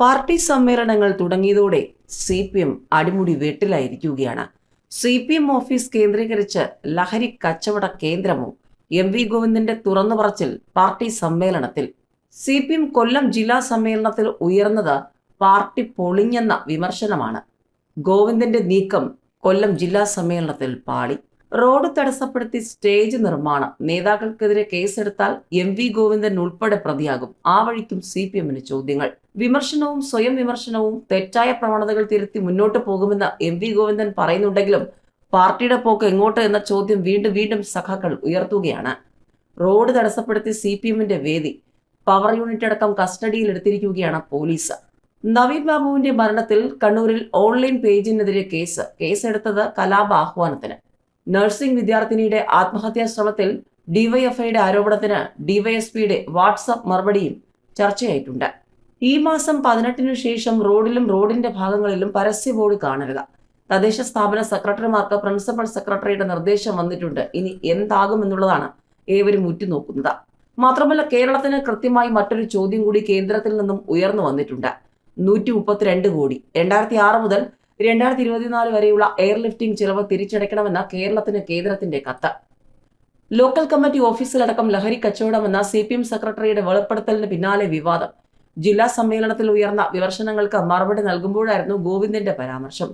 Party സമ്മേളനങ്ങൾ തുടങ്ങിയതോടെ C P M അടിമുടി വെട്ടിലായിരിക്കുകയാണ്. സി പി എം ഓഫീസ് കേന്ദ്രീകരിച്ച് ലഹരി കച്ചവട കേന്ദ്രമോ എം വി ഗോവിന്ദന്റെ തുറന്നു പറച്ചിൽ പാർട്ടി സമ്മേളനത്തിൽ. സി പി എം കൊല്ലം ജില്ലാ സമ്മേളനത്തിൽ ഉയർന്നത് പാർട്ടി പൊളിഞ്ഞെന്ന വിമർശനമാണ്. ഗോവിന്ദന്റെ നീക്കം കൊല്ലം ജില്ലാ സമ്മേളനത്തിൽ പാളി. റോഡ് തടസ്സപ്പെടുത്തി സ്റ്റേജ് നിർമ്മാണം. നേതാക്കൾക്കെതിരെ കേസെടുത്താൽ എം വി ഗോവിന്ദൻ ഉൾപ്പെടെ പ്രതിയാകും. ആ വഴിക്കും സി പി എമ്മിന് ചോദ്യങ്ങൾ. വിമർശനവും സ്വയം വിമർശനവും തെറ്റായ പ്രവണതകൾ തിരുത്തി മുന്നോട്ട് പോകുമെന്ന് എം വി ഗോവിന്ദൻ പറയുന്നുണ്ടെങ്കിലും പാർട്ടിയുടെ പോക്ക് എങ്ങോട്ട് എന്ന ചോദ്യം വീണ്ടും വീണ്ടും സഖാക്കൾ ഉയർത്തുകയാണ്. റോഡ് തടസ്സപ്പെടുത്തി സി പി എമ്മിന്റെ വേദി. പവർ യൂണിറ്റ് അടക്കം കസ്റ്റഡിയിൽ എടുത്തിരിക്കുകയാണ് പോലീസ്. നവീൻ ബാബുവിന്റെ മരണത്തിൽ കണ്ണൂരിൽ ഓൺലൈൻ പേജിനെതിരെ കേസ്. കേസെടുത്തത് കലാപ ആഹ്വാനത്തിന്. നഴ്സിംഗ് വിദ്യാർത്ഥിനിയുടെ ആത്മഹത്യാ ശ്രമത്തിൽ ഡിവൈഎഫ്ഐയുടെ ആരോപണത്തിന് ഡിവൈഎസ്പിയുടെ വാട്സപ്പ് മറുപടിയും ചർച്ചയായിട്ടുണ്ട്. ഈ മാസം പതിനെട്ടിനു ശേഷം റോഡിലും റോഡിന്റെ ഭാഗങ്ങളിലും പരസ്യ ബോർഡ് കാണരുത് തദ്ദേശ സ്ഥാപന സെക്രട്ടറിമാർക്ക് പ്രിൻസിപ്പൽ സെക്രട്ടറിയുടെ നിർദ്ദേശം വന്നിട്ടുണ്ട്. ഇനി എന്താകും എന്നുള്ളതാണ് ഏവരും ഉറ്റുനോക്കുന്നത്. മാത്രമല്ല കേരളത്തിന് കൃത്യമായി മറ്റൊരു ചോദ്യം കൂടി കേന്ദ്രത്തിൽ നിന്നും ഉയർന്നു വന്നിട്ടുണ്ട്. നൂറ്റി മുപ്പത്തിരണ്ട് കോടി. രണ്ടായിരത്തി ആറ് മുതൽ രണ്ടായിരത്തി ഇരുപത്തിനാല് വരെയുള്ള എയർലിഫ്റ്റിംഗ് ചിലവ് തിരിച്ചടയ്ക്കണമെന്ന കേരളത്തിന് കേന്ദ്രത്തിന്റെ കത്ത്. ലോക്കൽ കമ്മിറ്റി ഓഫീസിലടക്കം ലഹരി കച്ചവടമെന്ന സി പി എം സെക്രട്ടറിയുടെ വെളിപ്പെടുത്തലിന് പിന്നാലെ വിവാദം. ജില്ലാ സമ്മേളനത്തിൽ ഉയർന്ന വിമർശനങ്ങൾക്ക് മറുപടി നൽകുമ്പോഴായിരുന്നു ഗോവിന്ദന്റെ പരാമർശം.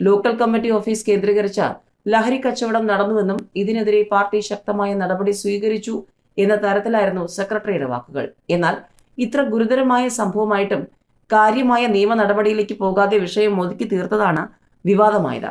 ലോക്കൽ കമ്മിറ്റി ഓഫീസ് കേന്ദ്രീകരിച്ച ലഹരി കച്ചവടം നടന്നുവെന്നും ഇതിനെതിരെ പാർട്ടി ശക്തമായ നടപടി സ്വീകരിച്ചു എന്ന തരത്തിലായിരുന്നു സെക്രട്ടറിയുടെ വാക്കുകൾ. എന്നാൽ ഇത്ര ഗുരുതരമായ സംഭവമായിട്ടും കാര്യമായ നിയമ നടപടിയിലേക്ക് പോകാതെ വിഷയം ഒതുക്കി തീർത്തതാണ് വിവാദമായത്.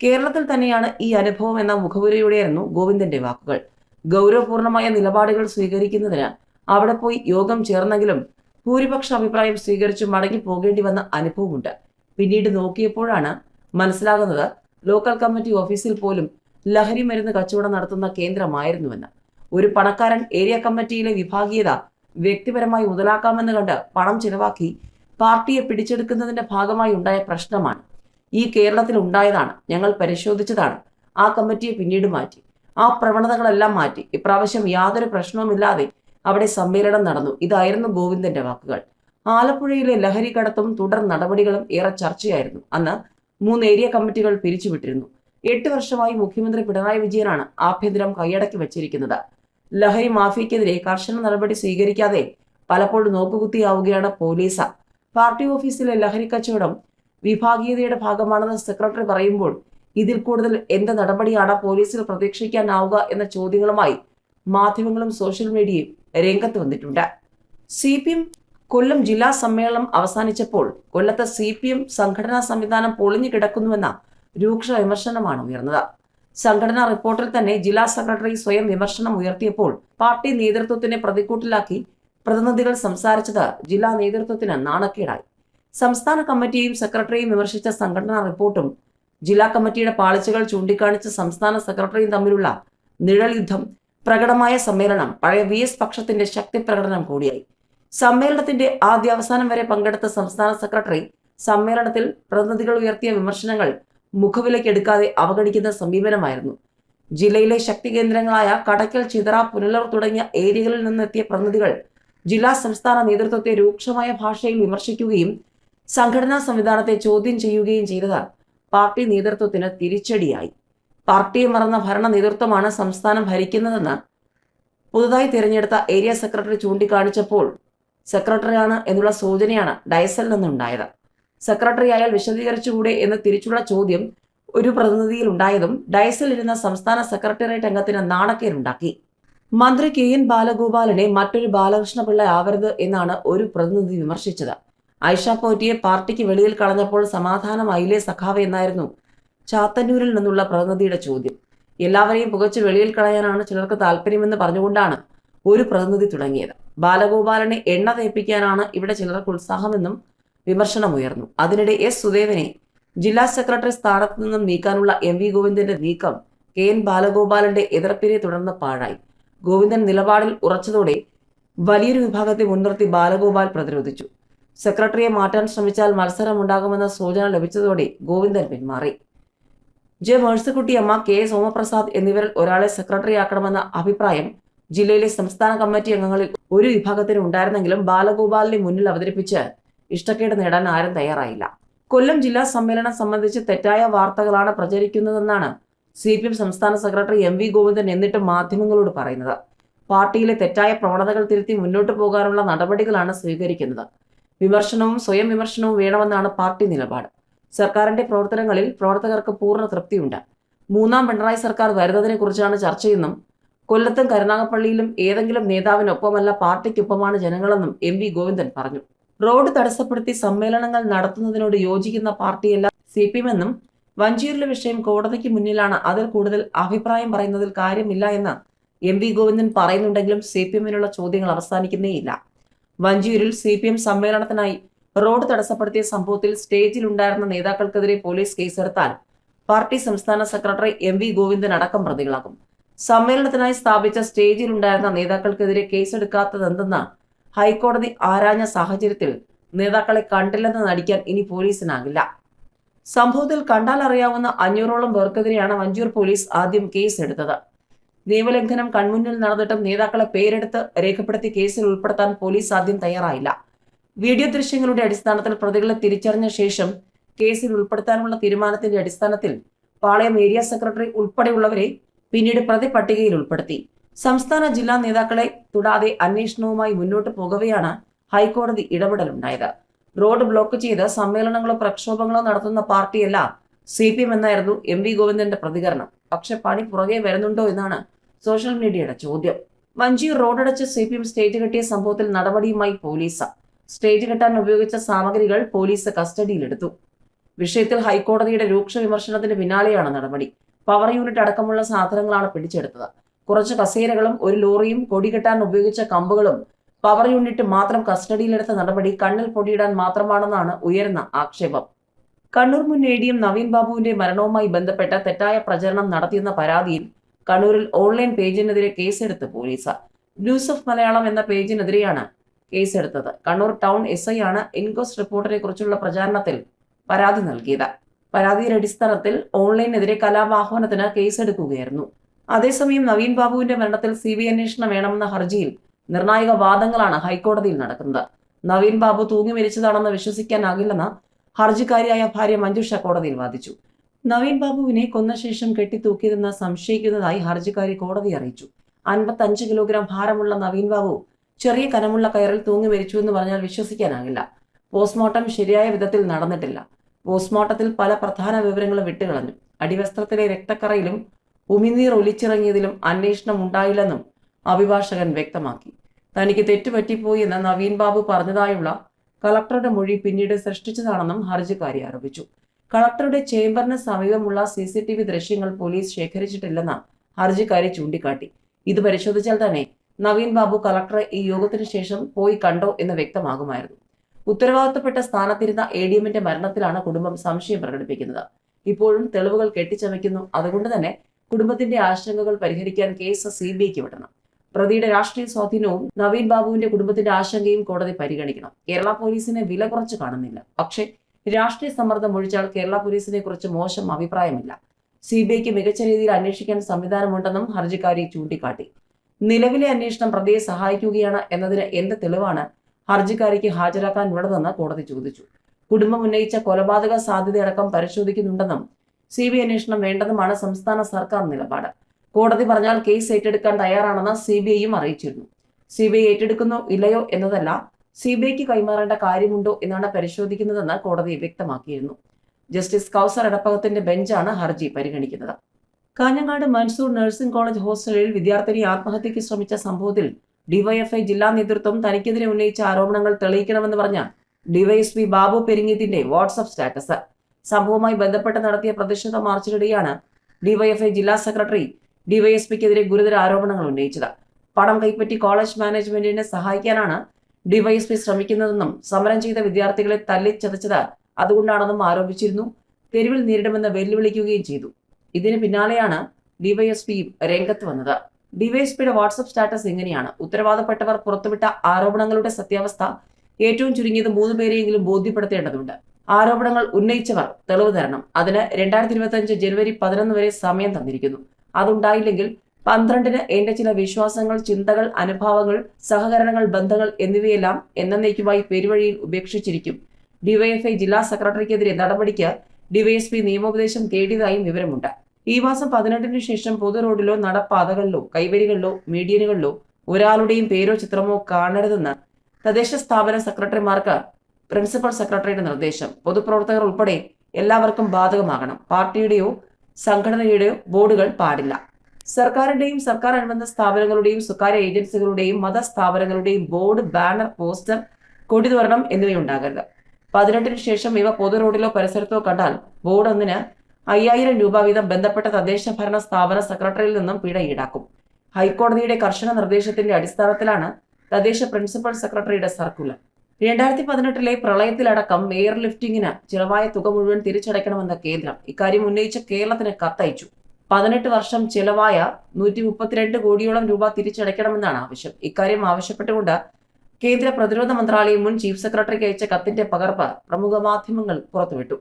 കേരളത്തിൽ തന്നെയാണ് ഈ അനുഭവം എന്ന മുഖപുരയുടെയായിരുന്നു ഗോവിന്ദന്റെ വാക്കുകൾ. ഗൗരവപൂർണമായ നിലപാടുകൾ സ്വീകരിക്കുന്നതിന് അവിടെ പോയി യോഗം ചേർന്നെങ്കിലും ഭൂരിപക്ഷ അഭിപ്രായം സ്വീകരിച്ച് മടങ്ങി പോകേണ്ടി വന്ന അനുഭവമുണ്ട്. പിന്നീട് നോക്കിയപ്പോഴാണ് മനസ്സിലാകുന്നത് ലോക്കൽ കമ്മിറ്റി ഓഫീസിൽ പോലും ലഹരി മരുന്ന് കച്ചവടം നടത്തുന്ന കേന്ദ്രമായിരുന്നുവെന്ന്. ഒരു പണക്കാരൻ ഏരിയ കമ്മിറ്റിയിലെ വിഭാഗീയത വ്യക്തിപരമായി മുതലാക്കാമെന്ന് കണ്ട് പണം ചിലവാക്കി പാർട്ടിയെ പിടിച്ചെടുക്കുന്നതിന്റെ ഭാഗമായി ഉണ്ടായ പ്രശ്നമാണ്. ഈ കേരളത്തിൽ ഉണ്ടായതാണ്. ഞങ്ങൾ പരിശോധിച്ചതാണ്. ആ കമ്മിറ്റിയെ പിന്നീട് മാറ്റി. ആ പ്രവണതകളെല്ലാം മാറ്റി. ഇപ്രാവശ്യം യാതൊരു പ്രശ്നവുമില്ലാതെ അവിടെ സമ്മേളനം നടന്നു. ഇതായിരുന്നു ഗോവിന്ദന്റെ വാക്കുകൾ. ആലപ്പുഴയിലെ ലഹരി കടത്തും തുടർ നടപടികളും ഏറെ ചർച്ചയായിരുന്നു. അന്ന് മൂന്ന് ഏരിയ കമ്മിറ്റികൾ പിരിച്ചുവിട്ടിരുന്നു. എട്ട് വർഷമായി മുഖ്യമന്ത്രി പിണറായി വിജയനാണ് ആഭ്യന്തരം കൈയടക്കി വച്ചിരിക്കുന്നത്. ലഹരി മാഫിയക്കെതിരെ കർശന നടപടി സ്വീകരിക്കാതെ പലപ്പോഴും നോക്കുകുത്തിയാവുകയാണ് പോലീസ്. പാർട്ടി ഓഫീസിലെ ലഹരി കച്ചവടം വിഭാഗീയതയുടെ ഭാഗമാണെന്ന് സെക്രട്ടറി പറയുമ്പോൾ ഇതിൽ കൂടുതൽ എന്ത് നടപടിയാണ് പോലീസിൽ പ്രതീക്ഷിക്കാനാവുക എന്ന ചോദ്യങ്ങളുമായി മാധ്യമങ്ങളും സോഷ്യൽ മീഡിയയും രംഗത്ത് വന്നിട്ടുണ്ട്. സി പി എം കൊല്ലം ജില്ലാ സമ്മേളനം അവസാനിച്ചപ്പോൾ കൊല്ലത്തെ സി പി എം സംഘടനാ സംവിധാനം പൊളിഞ്ഞു കിടക്കുന്നുവെന്ന രൂക്ഷ വിമർശനമാണ് ഉയർന്നത്. സംഘടനാ റിപ്പോർട്ടിൽ തന്നെ ജില്ലാ സെക്രട്ടറി സ്വയം വിമർശനം ഉയർത്തിയപ്പോൾ പാർട്ടി നേതൃത്വത്തിനെ പ്രതിക്കൂട്ടിലാക്കി പ്രതിനിധികൾ സംസാരിച്ചത് ജില്ലാ നേതൃത്വത്തിന് നാണക്കേടായി. സംസ്ഥാന കമ്മിറ്റിയും സെക്രട്ടറിയും വിമർശിച്ച സംഘടനാ റിപ്പോർട്ടും ജില്ലാ കമ്മിറ്റിയുടെ പാളിച്ചകൾ ചൂണ്ടിക്കാണിച്ച സംസ്ഥാന സെക്രട്ടറിയും തമ്മിലുള്ള നിഴൽ യുദ്ധം പ്രകടമായ സമ്മേളനം പഴയ വി എസ് പക്ഷത്തിന്റെ ശക്തി പ്രകടനം കൂടിയായി. സമ്മേളനത്തിന്റെ ആദ്യ അവസാനം വരെ പങ്കെടുത്ത സംസ്ഥാന സെക്രട്ടറി സമ്മേളനത്തിൽ പ്രതിനിധികൾ ഉയർത്തിയ വിമർശനങ്ങൾ മുഖവിലക്കെടുക്കാതെ അവഗണിക്കുന്ന സമീപനമായിരുന്നു. ജില്ലയിലെ ശക്തി കേന്ദ്രങ്ങളായ കടക്കൽ ചിതറ പുനലൂർ തുടങ്ങിയ ഏരിയകളിൽ നിന്നെത്തിയ പ്രതിനിധികൾ ജില്ലാ സംസ്ഥാന നേതൃത്വത്തെ രൂക്ഷമായ ഭാഷയിൽ വിമർശിക്കുകയും സംഘടനാ സംവിധാനത്തെ ചോദ്യം ചെയ്യുകയും ചെയ്തത് പാർട്ടി നേതൃത്വത്തിന് തിരിച്ചടിയായി. പാർട്ടിയെ മറന്ന ഭരണ നേതൃത്വമാണ് സംസ്ഥാനം ഭരിക്കുന്നതെന്ന് പുതുതായി തിരഞ്ഞെടുത്ത ഏരിയ സെക്രട്ടറി ചൂണ്ടിക്കാണിച്ചപ്പോൾ സെക്രട്ടറിയാണ് എന്നുള്ള സൂചനയാണ് ഡയസിൽ നിന്നുണ്ടായത്. സെക്രട്ടറി അയാൾ വിശദീകരിച്ചുകൂടെ എന്ന് തിരിച്ചുള്ള ചോദ്യം ഒരു പ്രതിനിധിയിൽ ഉണ്ടായതും ഡയസിൽ ഇരുന്ന സംസ്ഥാന സെക്രട്ടേറിയറ്റ് അംഗത്തിന് നാണക്കേടുണ്ടാക്കി മന്ത്രി കെ എൻ ബാലഗോപാലനെ മറ്റൊരു ബാലകൃഷ്ണപിള്ള ആവരുത് എന്നാണ് ഒരു പ്രതിനിധി വിമർശിച്ചത്. ഐഷ പോറ്റിയെ പാർട്ടിക്ക് വെളിയിൽ കളഞ്ഞപ്പോൾ സമാധാനമായില്ലേ സഖാവ് എന്നായിരുന്നു ചാത്തന്നൂരിൽ നിന്നുള്ള പ്രതിനിധിയുടെ ചോദ്യം. എല്ലാവരെയും പുകച്ച് വെളിയിൽ കളയാനാണ് ചിലർക്ക് താല്പര്യമെന്ന് പറഞ്ഞുകൊണ്ടാണ് ഒരു പ്രതിനിധി തുടങ്ങിയത്. ബാലഗോപാലനെ എണ്ണ തേപ്പിക്കാനാണ് ഇവിടെ ചിലർക്ക് ഉത്സാഹമെന്നും വിമർശനമുയർന്നു. അതിനിടെ എസ് സുദേവനെ ജില്ലാ സെക്രട്ടറി സ്ഥാനത്ത് നിന്നും നീക്കാനുള്ള എം വി ഗോവിന്ദന്റെ നീക്കം കെ എൻ ബാലഗോപാലന്റെ എതിർപ്പിനെ തുടർന്ന് പാഴായി. ഗോവിന്ദൻ നിലപാടിൽ ഉറച്ചതോടെ വലിയൊരു വിഭാഗത്തെ മുൻനിർത്തി ബാലഗോപാൽ പ്രതിരോധിച്ചു. സെക്രട്ടറിയെ മാറ്റാൻ ശ്രമിച്ചാൽ മത്സരമുണ്ടാകുമെന്ന സൂചന ലഭിച്ചതോടെ ഗോവിന്ദൻ പിന്മാറി. ജെ മേഴ്സിക്കുട്ടിയമ്മ കെ സോമപ്രസാദ് എന്നിവരിൽ ഒരാളെ സെക്രട്ടറിയാക്കണമെന്ന അഭിപ്രായം ജില്ലയിലെ സംസ്ഥാന കമ്മിറ്റി അംഗങ്ങളിൽ ഒരു വിഭാഗത്തിന് ഉണ്ടായിരുന്നെങ്കിലും ബാലഗോപാലിനെ മുന്നിൽ അവതരിപ്പിച്ച് ഇഷ്ടക്കേട് നേടാൻ ആരും തയ്യാറായില്ല. കൊല്ലം ജില്ലാ സമ്മേളനം സംബന്ധിച്ച് തെറ്റായ വാർത്തകളാണ് പ്രചരിക്കുന്നതെന്നാണ് സി പി എം സംസ്ഥാന സെക്രട്ടറി എം വി ഗോവിന്ദൻ എന്നിട്ട് മാധ്യമങ്ങളോട് പറയുന്നത്. പാർട്ടിയിലെ തെറ്റായ പ്രവണതകൾ തിരുത്തി മുന്നോട്ട് പോകാനുള്ള നടപടികളാണ് സ്വീകരിക്കുന്നത്. വിമർശനവും സ്വയം വിമർശനവും വേണമെന്നാണ് പാർട്ടി നിലപാട്. സർക്കാരിന്റെ പ്രവർത്തനങ്ങളിൽ പ്രവർത്തകർക്ക് പൂർണ തൃപ്തിയുണ്ട്. മൂന്നാം പിണറായി സർക്കാർ വരുന്നതിനെ കുറിച്ചാണ് ചർച്ചയെന്നും കൊല്ലത്തും കരുനാഗപ്പള്ളിയിലും ഏതെങ്കിലും നേതാവിനൊപ്പമല്ല പാർട്ടിക്കൊപ്പമാണ് ജനങ്ങളെന്നും എം വി ഗോവിന്ദൻ പറഞ്ഞു. റോഡ് തടസ്സപ്പെടുത്തി സമ്മേളനങ്ങൾ നടത്തുന്നതിനോട് യോജിക്കുന്ന പാർട്ടിയല്ല സി പി എം എന്നും വഞ്ചിയൂരിലെ വിഷയം കോടതിക്ക് മുന്നിലാണ്. അതിൽ കൂടുതൽ അഭിപ്രായം പറയുന്നതിൽ കാര്യമില്ല എന്ന് എം വി ഗോവിന്ദൻ പറയുന്നുണ്ടെങ്കിലും സി പി എമ്മിനുള്ള ചോദ്യങ്ങൾ അവസാനിക്കുന്നേയില്ല വഞ്ചിയൂരിൽ സി പി എം സമ്മേളനത്തിനായി റോഡ് തടസ്സപ്പെടുത്തിയ സംഭവത്തിൽ സ്റ്റേജിൽ ഉണ്ടായിരുന്ന നേതാക്കൾക്കെതിരെ പോലീസ് കേസെടുത്താൽ പാർട്ടി സംസ്ഥാന സെക്രട്ടറി എം വി ഗോവിന്ദൻ അടക്കം പ്രതികളാകും. സമ്മേളനത്തിനായി സ്ഥാപിച്ച സ്റ്റേജിൽ ഉണ്ടായിരുന്ന നേതാക്കൾക്കെതിരെ കേസെടുക്കാത്തതെന്തെന്ന് ഹൈക്കോടതി ആരാഞ്ഞ സാഹചര്യത്തിൽ നേതാക്കളെ കണ്ടില്ലെന്ന് നടിക്കാൻ ഇനി പോലീസിനാകില്ല. സംഭവത്തിൽ കണ്ടാൽ അറിയാവുന്ന അഞ്ഞൂറോളം പേർക്കെതിരെയാണ് വഞ്ചൂർ പോലീസ് ആദ്യം കേസ് എടുത്തത് നിയമലംഘനം കൺമുന്നിൽ നടന്നിട്ടും നേതാക്കളെ പേരെടുത്ത് രേഖപ്പെടുത്തി കേസിൽ ഉൾപ്പെടുത്താൻ പോലീസ് ആദ്യം തയ്യാറായില്ല. വീഡിയോ ദൃശ്യങ്ങളുടെ അടിസ്ഥാനത്തിൽ പ്രതികളെ തിരിച്ചറിഞ്ഞ ശേഷം കേസിൽ ഉൾപ്പെടുത്താനുള്ള തീരുമാനത്തിന്റെ അടിസ്ഥാനത്തിൽ പാളയം ഏരിയ സെക്രട്ടറി ഉൾപ്പെടെയുള്ളവരെ പിന്നീട് പ്രതി പട്ടികയിൽ ഉൾപ്പെടുത്തി. സംസ്ഥാന ജില്ലാ നേതാക്കളെ തുടാതെ അന്വേഷണവുമായി മുന്നോട്ട് പോകവെയാണ് ഹൈക്കോടതി ഇടപെടലുണ്ടായത്. റോഡ് ബ്ലോക്ക് ചെയ്ത് സമ്മേളനങ്ങളോ പ്രക്ഷോഭങ്ങളോ നടത്തുന്ന പാർട്ടിയല്ല സി പി എം എന്നായിരുന്നു എം വി ഗോവിന്ദന്റെ പ്രതികരണം. പക്ഷെ പണി പുറകെ വരുന്നുണ്ടോ എന്നാണ് സോഷ്യൽ മീഡിയയുടെ ചോദ്യം. വഞ്ചിയൂർ റോഡടച്ച് സി പി എം സ്റ്റേജ് കെട്ടിയ സംഭവത്തിൽ നടപടിയുമായി പോലീസ്. സ്റ്റേജ് കെട്ടാൻ ഉപയോഗിച്ച സാമഗ്രികൾ പോലീസ് കസ്റ്റഡിയിലെടുത്തു. വിഷയത്തിൽ ഹൈക്കോടതിയുടെ രൂക്ഷ വിമർശനത്തിന് പിന്നാലെയാണ് നടപടി. പവർ യൂണിറ്റ് അടക്കമുള്ള സാധനങ്ങളാണ് പിടിച്ചെടുത്തത്. കുറച്ച് കസേരകളും ഒരു ലോറിയും കൊടി കെട്ടാൻ ഉപയോഗിച്ച കമ്പുകളും പവർ യൂണിറ്റ് മാത്രം കസ്റ്റഡിയിലെടുത്ത നടപടി കണ്ണിൽ പൊടിയിടാൻ മാത്രമാണെന്നാണ് ഉയർന്ന ആക്ഷേപം. കണ്ണൂർ മുൻ എ ഡി എം നവീൻ ബാബുവിന്റെ മരണവുമായി ബന്ധപ്പെട്ട തെറ്റായ പ്രചരണം നടത്തിയെന്ന പരാതിയിൽ കണ്ണൂരിൽ ഓൺലൈൻ പേജിനെതിരെ കേസെടുത്ത് പോലീസ്. ന്യൂസ് ഓഫ് മലയാളം എന്ന പേജിനെതിരെയാണ് കേസെടുത്തത്. കണ്ണൂർ ടൗൺ എസ് ഐ ആണ് ഇൻക്വസ്റ്റ് റിപ്പോർട്ടിനെ കുറിച്ചുള്ള പ്രചാരണത്തിൽ പരാതി നൽകിയത്. പരാതിയുടെ അടിസ്ഥാനത്തിൽ ഓൺലൈനെതിരെ കലാപാഹ്വാനത്തിന് കേസെടുക്കുകയായിരുന്നു. അതേസമയം നവീൻ ബാബുവിന്റെ മരണത്തിൽ സി ബി അന്വേഷണം വേണമെന്ന ഹർജിയിൽ നിർണായക വാദങ്ങളാണ് ഹൈക്കോടതിയിൽ നടക്കുന്നത്. നവീൻ ബാബു തൂങ്ങി മരിച്ചതാണെന്ന് വിശ്വസിക്കാനാകില്ലെന്ന് ഹർജിക്കാരിയായ ഭാര്യ മഞ്ജുഷ കോടതിയിൽ വാദിച്ചു. നവീൻ ബാബുവിനെ കൊന്ന ശേഷം കെട്ടിത്തൂക്കിയതെന്ന് സംശയിക്കുന്നതായി ഹർജിക്കാരി കോടതി അറിയിച്ചു. അൻപത്തഞ്ച് കിലോഗ്രാം ഭാരമുള്ള നവീൻ ബാബു ചെറിയ കനമുള്ള കയറിൽ തൂങ്ങി മരിച്ചു എന്ന് പറഞ്ഞാൽ വിശ്വസിക്കാനാകില്ല. പോസ്റ്റ്മോർട്ടം ശരിയായ വിധത്തിൽ നടന്നിട്ടില്ല. പോസ്റ്റ്മോർട്ടത്തിൽ പല പ്രധാന വിവരങ്ങളും വിട്ടുകളഞ്ഞു. അടിവസ്ത്രത്തിലെ രക്തക്കറയിലും ഉമിനീർ ഒലിച്ചിറങ്ങിയതിലും അന്വേഷണം ഉണ്ടായില്ലെന്നും അഭിഭാഷകൻ വ്യക്തമാക്കി. തനിക്ക് തെറ്റുപറ്റിപ്പോയി എന്ന് നവീൻ ബാബു പറഞ്ഞതായുള്ള കളക്ടറുടെ മൊഴി പിന്നീട് സൃഷ്ടിച്ചതാണെന്നും ഹർജിക്കാരി ആരോപിച്ചു. കളക്ടറുടെ ചേംബറിന് സമീപമുള്ള സി സി ടി വി ദൃശ്യങ്ങൾ പോലീസ് ശേഖരിച്ചിട്ടില്ലെന്ന് ഹർജിക്കാരി ചൂണ്ടിക്കാട്ടി. ഇത് പരിശോധിച്ചാൽ തന്നെ നവീൻ ബാബു കളക്ടറെ ഈ യോഗത്തിന് ശേഷം പോയി കണ്ടോ എന്ന് വ്യക്തമാകുമായിരുന്നു. ഉത്തരവാദിത്തപ്പെട്ട സ്ഥാനത്തിരുന്ന എ ഡി എമ്മിന്റെ മരണത്തിലാണ് കുടുംബം സംശയം പ്രകടിപ്പിക്കുന്നത്. ഇപ്പോഴും തെളിവുകൾ കെട്ടിച്ചമയ്ക്കുന്നു. അതുകൊണ്ട് തന്നെ കുടുംബത്തിന്റെ ആശങ്കകൾ പരിഹരിക്കാൻ കേസ് സി ബി ഐക്ക് വിടണം. പ്രതിയുടെ രാഷ്ട്രീയ സ്വാധീനവും നവീൻ ബാബുവിന്റെ കുടുംബത്തിന്റെ ആശങ്കയും കോടതി പരിഗണിക്കണം. കേരള പോലീസിനെ വില കുറച്ച് കാണുന്നില്ല. പക്ഷേ രാഷ്ട്രീയ സമ്മർദ്ദം ഒഴിച്ചാൽ കേരള പോലീസിനെ കുറിച്ച് മോശം അഭിപ്രായമില്ല. സി ബി ഐക്ക് മികച്ച രീതിയിൽ അന്വേഷിക്കാൻ സംവിധാനമുണ്ടെന്നും ഹർജിക്കാരി ചൂണ്ടിക്കാട്ടി. നിലവിലെ അന്വേഷണം പ്രതിയെ സഹായിക്കുകയാണ് എന്നതിന് എന്ത് തെളിവാണ് ഹർജിക്കാരിക്ക് ഹാജരാക്കാനുള്ളതെന്ന് കോടതി ചോദിച്ചു. കുടുംബം ഉന്നയിച്ച കൊലപാതക സാധ്യതയടക്കം പരിശോധിക്കുന്നുണ്ടെന്നും സി ബി അന്വേഷണം വേണ്ടെന്നുമാണ് സംസ്ഥാന സർക്കാർ നിലപാട്. കോടതി പറഞ്ഞാൽ കേസ് ഏറ്റെടുക്കാൻ തയ്യാറാണെന്ന് സി ബി ഐയും അറിയിച്ചിരുന്നു. സി ബി ഐ ഏറ്റെടുക്കുന്നോ ഇല്ലയോ എന്നതല്ല സി ബി ഐക്ക് കൈമാറേണ്ട കാര്യമുണ്ടോ എന്നാണ് പരിശോധിക്കുന്നതെന്ന് കോടതി വ്യക്തമാക്കിയിരുന്നു. ജസ്റ്റിസ് കൗസർ എടപ്പകത്തിന്റെ ബെഞ്ചാണ് ഹർജി പരിഗണിക്കുന്നത്. കാഞ്ഞങ്ങാട് മൻസൂർ നഴ്സിംഗ് കോളേജ് ഹോസ്റ്റലിൽ വിദ്യാർത്ഥിനി ആത്മഹത്യയ്ക്ക് ശ്രമിച്ച സംഭവത്തിൽ ഡിവൈഎഫ്ഐ ജില്ലാ നേതൃത്വം തനിക്കെതിരെ ഉന്നയിച്ച ആരോപണങ്ങൾ തെളിയിക്കണമെന്ന് പറഞ്ഞ ഡിവൈഎസ്പി ബാബു പെരിങ്ങത്തിന്റെ വാട്സ്ആപ്പ് സ്റ്റാറ്റസ്. സംഭവവുമായി ബന്ധപ്പെട്ട് നടത്തിയ പ്രതിഷേധ മാർച്ചിനിടെയാണ് ഡിവൈഎഫ്ഐ ജില്ലാ സെക്രട്ടറി ഡിവൈഎസ്പിക്കെതിരെ ഗുരുതര ആരോപണങ്ങൾ ഉന്നയിച്ചത്. പണം കൈപ്പറ്റി കോളേജ് മാനേജ്മെന്റിനെ സഹായിക്കാനാണ് ഡിവൈഎസ്പി ശ്രമിക്കുന്നതെന്നും സമരം ചെയ്ത വിദ്യാർത്ഥികളെ തല്ലിച്ചതച്ചത് അതുകൊണ്ടാണെന്നും ആരോപിച്ചിരുന്നു. തെരുവിൽ നേരിടുമെന്ന് വെല്ലുവിളിക്കുകയും ചെയ്തു. ഇതിന് പിന്നാലെയാണ് ഡിവൈഎസ്പി രംഗത്ത് വന്നത്. ഡിവൈഎസ്പിയുടെ വാട്സപ്പ് സ്റ്റാറ്റസ് ഇങ്ങനെയാണ്. ഉത്തരവാദപ്പെട്ടവർ പുറത്തുവിട്ട ആരോപണങ്ങളുടെ സത്യാവസ്ഥ ഏറ്റവും ചുരുങ്ങിയത് മൂന്ന് പേരെയെങ്കിലും ബോധ്യപ്പെടുത്തേണ്ടതുണ്ട്. ആരോപണങ്ങൾ ഉന്നയിച്ചവർ തെളിവ് തരണം. അതിന് രണ്ടായിരത്തി ഇരുപത്തി അഞ്ച് ജനുവരി പതിനൊന്ന് വരെ സമയം തന്നിരിക്കുന്നു. അതുണ്ടായില്ലെങ്കിൽ പന്ത്രണ്ടിന് എന്റെ ചില വിശ്വാസങ്ങൾ ചിന്തകൾ അനുഭവങ്ങൾ സഹകരണങ്ങൾ ബന്ധങ്ങൾ എന്നിവയെല്ലാം എന്നേക്കുമായി പെരുവഴിയിൽ ഉപേക്ഷിച്ചിരിക്കും. ഡിവൈഎഫ്ഐ ജില്ലാ സെക്രട്ടറിക്കെതിരെ നടപടിക്ക് ഡിവൈഎസ്പി നിയമോപദേശം തേടിയതായും വിവരമുണ്ട്. ഈ മാസം പതിനെട്ടിന് ശേഷം പൊതു റോഡിലോ നടപ്പാതകളിലോ കൈവരികളിലോ മീഡിയനുകളിലോ ഒരാളുടെയും പേരോ ചിത്രമോ കാണരുതെന്ന് തദ്ദേശ സ്ഥാപന സെക്രട്ടറിമാർക്ക് പ്രിൻസിപ്പൽ സെക്രട്ടറിയുടെ നിർദ്ദേശം. പൊതുപ്രവർത്തകർ ഉൾപ്പെടെ എല്ലാവർക്കും ബാധകമാകണം. പാർട്ടിയുടെയോ സംഘടനയുടെയോ ബോർഡുകൾ പാടില്ല. സർക്കാരിന്റെയും സർക്കാർ അനുബന്ധ സ്ഥാപനങ്ങളുടെയും സ്വകാര്യ ഏജൻസികളുടെയും മതസ്ഥാപനങ്ങളുടെയും ബോർഡ് ബാനർ പോസ്റ്റർ കൊടിതോരണം എന്നിവയുണ്ടാകരുത്. പതിനെട്ടിന് ശേഷം ഇവ പൊതു റോഡിലോ പരിസരത്തോ കണ്ടാൽ ബോർഡ് ഒന്നിന് അയ്യായിരം രൂപ വീതം ബന്ധപ്പെട്ട തദ്ദേശ ഭരണ സ്ഥാപന സെക്രട്ടറിയിൽ നിന്നും പിഴ ഈടാക്കും. ഹൈക്കോടതിയുടെ കർശന നിർദ്ദേശത്തിന്റെ അടിസ്ഥാനത്തിലാണ് തദ്ദേശ പ്രിൻസിപ്പൽ സെക്രട്ടറിയുടെ സർക്കുലർ. രണ്ടായിരത്തി പതിനെട്ടിലെ പ്രളയത്തിലടക്കം എയർ ലിഫ്റ്റിംഗിന് ചിലവായ തുക മുഴുവൻ തിരിച്ചടയ്ക്കണമെന്ന കേന്ദ്രം ഇക്കാര്യം ഉന്നയിച്ച കേരളത്തിന് കത്തയച്ചു. പതിനെട്ട് വർഷം ചിലവായ നൂറ്റി മുപ്പത്തിരണ്ട് കോടിയോളം രൂപ തിരിച്ചടയ്ക്കണമെന്നാണ് ആവശ്യം. ഇക്കാര്യം ആവശ്യപ്പെട്ടുകൊണ്ട് കേന്ദ്ര പ്രതിരോധ മന്ത്രാലയം മുൻ ചീഫ് സെക്രട്ടറിക്ക് അയച്ച കത്തിന്റെ പകർപ്പ് പ്രമുഖ മാധ്യമങ്ങൾ പുറത്തുവിട്ടു.